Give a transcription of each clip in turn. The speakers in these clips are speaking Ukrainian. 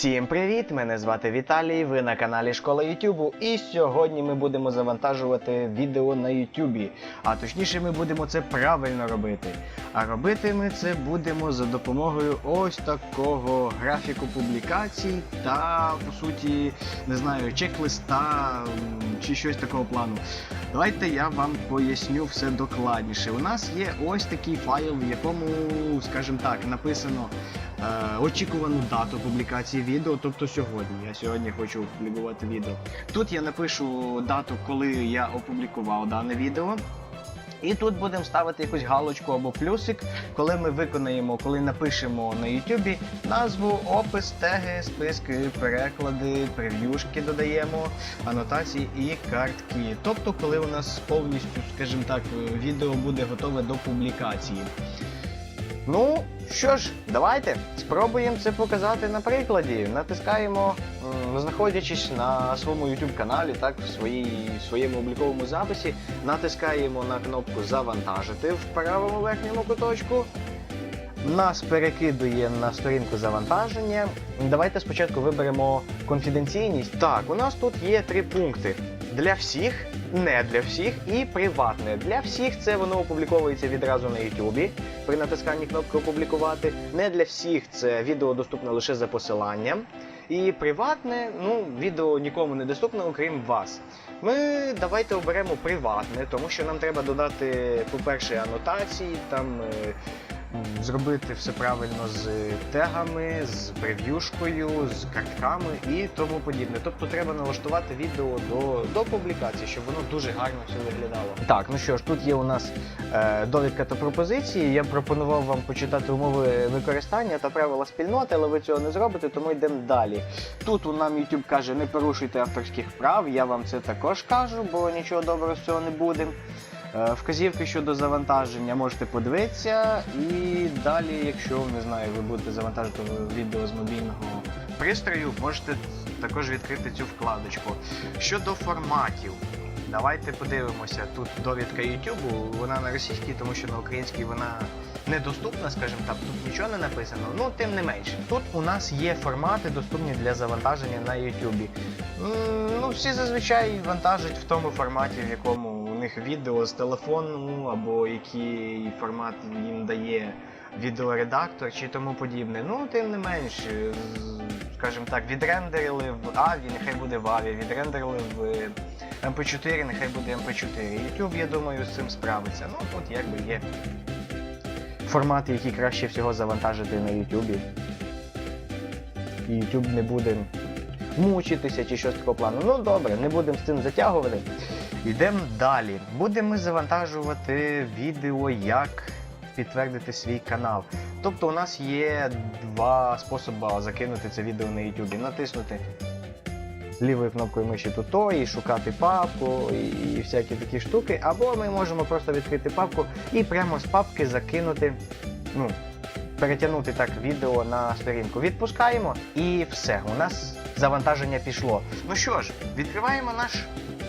Всім привіт! Мене звати Віталій. Ви на каналі Школа Ютубу. І сьогодні ми будемо завантажувати відео на Ютубі. А точніше, ми будемо це правильно робити. А робити ми це будемо за допомогою ось такого графіку публікацій та, по суті, не знаю, чек-листа чи щось такого плану. Давайте я вам поясню все докладніше. У нас є ось такий файл, в якому, скажімо так, написано е, очікувану дату публікації відео, тобто сьогодні. Я сьогодні хочу опублікувати відео. Тут я напишу дату, коли я опублікував дане відео. І тут будемо ставити якусь галочку або плюсик, коли ми виконаємо, коли напишемо на YouTube назву, опис, теги, списки, переклади, прев'юшки додаємо, анотації і картки. Тобто, коли у нас повністю, скажімо так, відео буде готове до публікації. Ну що ж, давайте спробуємо це показати на прикладі. Натискаємо, знаходячись на своєму YouTube каналі, так, в своїй, своєму обліковому записі, натискаємо на кнопку Завантажити в правому верхньому куточку. Нас перекидує на сторінку завантаження. Давайте спочатку виберемо конфіденційність. Так, у нас тут є три пункти: для всіх, не для всіх і приватне. Для всіх це воно опубліковується відразу на YouTube при натисканні кнопки Опублікувати. Не для всіх це відео доступне лише за посиланням. І приватне, ну, відео нікому не доступне, окрім вас. Ми давайте оберемо приватне, тому що нам треба додати, по-перше, анотації, там е, зробити все правильно з тегами, з прев'юшкою, з картками і тому подібне. Тобто треба налаштувати відео до, до публікації, щоб воно дуже гарно все виглядало. Так, ну що ж, тут є у нас е, довідка та пропозиції. Я пропонував вам почитати умови використання та правила спільноти, але ви цього не зробите, тому йдемо далі. Тут у нам YouTube каже, не порушуйте авторських прав. Я вам це також кажу, бо нічого доброго з цього не буде. Е, Вказівки щодо завантаження можете подивитися, і далі, якщо не знаю, ви будете завантажувати відео з мобільного пристрою, можете також відкрити цю вкладочку. Щодо форматів, давайте подивимося. Тут довідка YouTube, вона на російській, тому що на українській вона недоступна, скажімо так, тут нічого не написано. Ну, тим не менше, тут у нас є формати, доступні для завантаження на YouTube. Ну, всі зазвичай вантажать в тому форматі, в якому у них відео з телефону, або який формат їм дає відеоредактор чи тому подібне. Ну, тим не менш, е, скажімо так, відрендерили в AVI, нехай буде в AVI, відрендерили в е, MP4, нехай буде MP4. YouTube, я думаю, з цим справиться. Ну, тут якби є формати, які краще всього завантажити на YouTube. І YouTube не буде мучитися чи щось такого плану. Ну добре, не будемо з цим затягувати. Йдемо далі. Будемо завантажувати відео, як підтвердити свій канал. Тобто у нас є два способи закинути це відео на YouTube. Натиснути лівою кнопкою миші тут то, і шукати папку, і всякі такі штуки. Або ми можемо просто відкрити папку і прямо з папки закинути. Ну, перетягнути так відео на сторінку. Відпускаємо і все. У нас завантаження пішло. Ну що ж, відкриваємо наш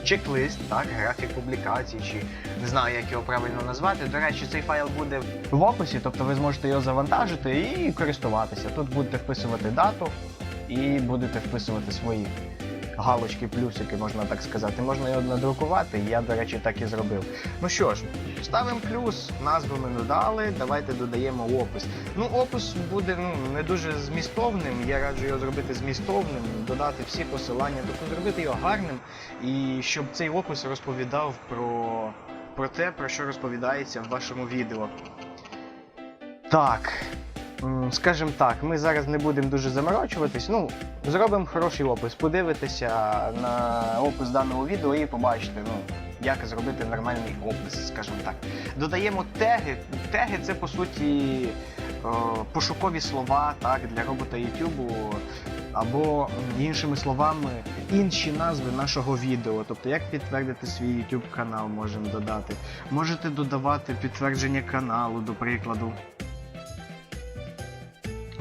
чек-лист, так, графік публікацій, чи не знаю, як його правильно назвати. До речі, цей файл буде в описі, тобто ви зможете його завантажити і користуватися. Тут будете вписувати дату і будете вписувати свої галочки, плюсики, можна так сказати. Можна його надрукувати, я, до речі, так і зробив. Ну що ж, ставимо плюс, назву ми додали, давайте додаємо опис. Ну, опис буде ну, не дуже змістовним, я раджу його зробити змістовним, додати всі посилання, тобто зробити його гарним, і щоб цей опис розповідав про, про те, про що розповідається в вашому відео. Так. Скажімо так, ми зараз не будемо дуже заморочуватись. Ну, зробимо хороший опис. Подивитеся на опис даного відео і побачите, ну, як зробити нормальний опис, скажімо так. Додаємо теги. Теги це по суті е, пошукові слова так, для робота YouTube, або іншими словами, інші назви нашого відео. Тобто, як підтвердити свій YouTube канал, можемо додати. Можете додавати підтвердження каналу, до прикладу.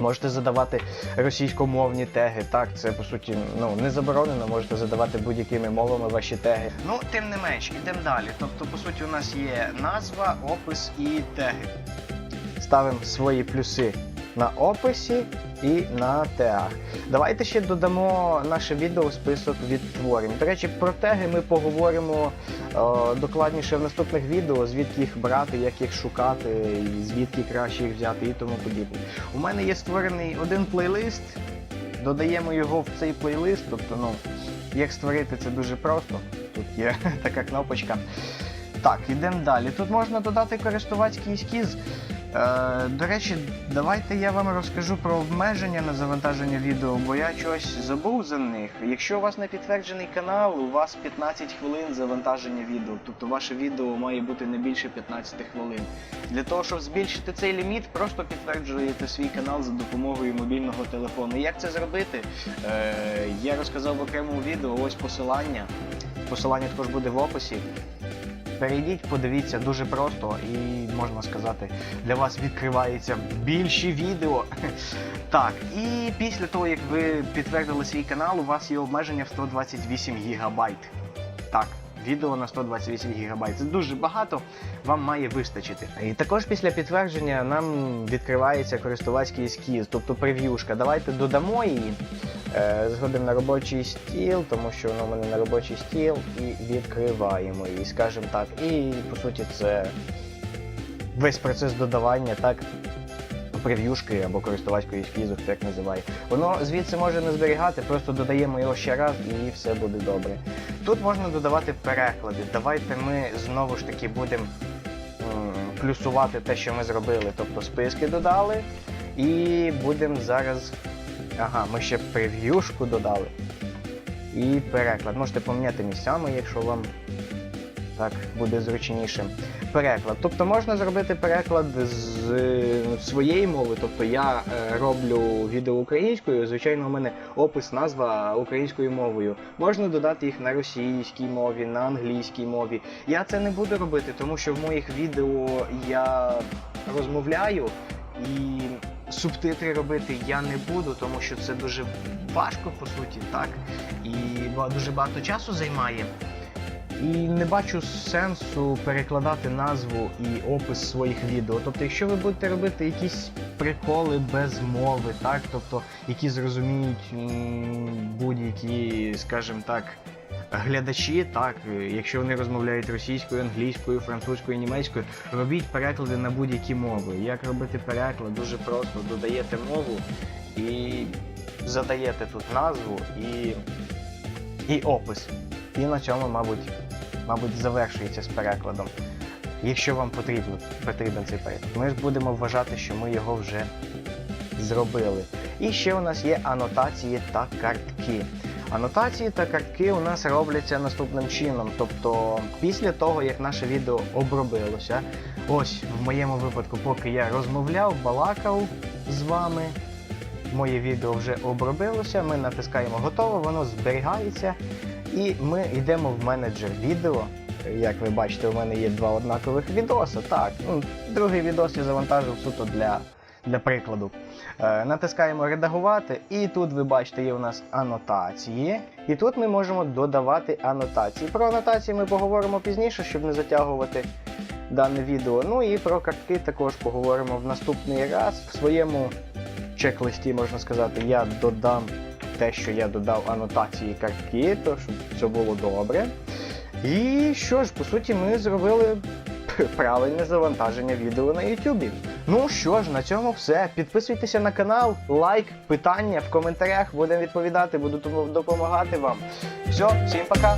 Можете задавати російськомовні теги. Так, це по суті ну не заборонено, можете задавати будь-якими мовами ваші теги. Ну, тим не менш, ідемо далі. Тобто, по суті, у нас є назва, опис і теги. Ставимо свої плюси на описі і на тегах. Давайте ще додамо наше відео в список відтворень. До речі, про теги ми поговоримо е, докладніше в наступних відео, звідки їх брати, як їх шукати, звідки краще їх взяти і тому подібне. У мене є створений один плейлист. Додаємо його в цей плейлист, тобто, ну, як створити це дуже просто. Тут є така кнопочка. Так, йдемо далі. Тут можна додати користувацький ескіз. Е, до речі, давайте я вам розкажу про обмеження на завантаження відео, бо я чогось забув за них. Якщо у вас не підтверджений канал, у вас 15 хвилин завантаження відео, тобто ваше відео має бути не більше 15 хвилин. Для того, щоб збільшити цей ліміт, просто підтверджуєте свій канал за допомогою мобільного телефону. Як це зробити? Е, я розказав в окремому відео, ось посилання. Посилання також буде в описі. Перейдіть, подивіться дуже просто і можна сказати, для вас відкривається більші відео. Так, і після того, як ви підтвердили свій канал, у вас є обмеження в 128 гігабайт. Так, відео на 128 гігабайт. Це дуже багато, вам має вистачити. І також після підтвердження нам відкривається користувацький ескіз, тобто прев'юшка. Давайте додамо її. Е, Згодом на робочий стіл, тому що воно в мене на робочий стіл, і відкриваємо її, скажімо так. І по суті це весь процес додавання, так, прев'юшки або користувацької ескізу, хто як називає. Воно звідси може не зберігати, просто додаємо його ще раз і все буде добре. Тут можна додавати переклади. Давайте ми знову ж таки будемо плюсувати те, що ми зробили, тобто списки додали. І будемо зараз. Ага, ми ще прев'юшку додали. І переклад. Можете поміняти місцями, якщо вам так буде зручніше. Переклад. Тобто можна зробити переклад з е, своєї мови. Тобто я е, роблю відео українською, звичайно, у мене опис, назва українською мовою. Можна додати їх на російській мові, на англійській мові. Я це не буду робити, тому що в моїх відео я розмовляю і субтитри робити я не буду, тому що це дуже важко по суті, так? І дуже багато часу займає. І не бачу сенсу перекладати назву і опис своїх відео. Тобто, якщо ви будете робити якісь приколи без мови, так, тобто, які зрозуміють будь-які, скажімо так, глядачі, так, е, якщо вони розмовляють російською, англійською, французькою, німецькою, робіть переклади на будь-які мови. Як робити переклад? Дуже просто додаєте мову і задаєте тут назву і, і опис. І на цьому, мабуть, мабуть, завершується з перекладом. Якщо вам потрібен, потрібен цей переклад. Ми ж будемо вважати, що ми його вже зробили. І ще у нас є анотації та картки. Анотації та картки у нас робляться наступним чином. Тобто, після того, як наше відео обробилося, ось в моєму випадку, поки я розмовляв, балакав з вами, моє відео вже обробилося, ми натискаємо готово, воно зберігається, і ми йдемо в менеджер відео. Як ви бачите, у мене є два однакових відоси. Так, другий відос я завантажив суто для, для прикладу. Е, натискаємо редагувати, і тут ви бачите, є у нас анотації. І тут ми можемо додавати анотації. Про анотації ми поговоримо пізніше, щоб не затягувати дане відео. Ну і про картки також поговоримо в наступний раз. В своєму чек-листі, можна сказати, я додам те, що я додав анотації картки, то щоб все було добре. І що ж, по суті, ми зробили правильне завантаження відео на YouTube. Ну що ж, на цьому все. Підписуйтеся на канал, лайк, питання в коментарях. Будемо відповідати, буду допомагати вам. Все, всім пока!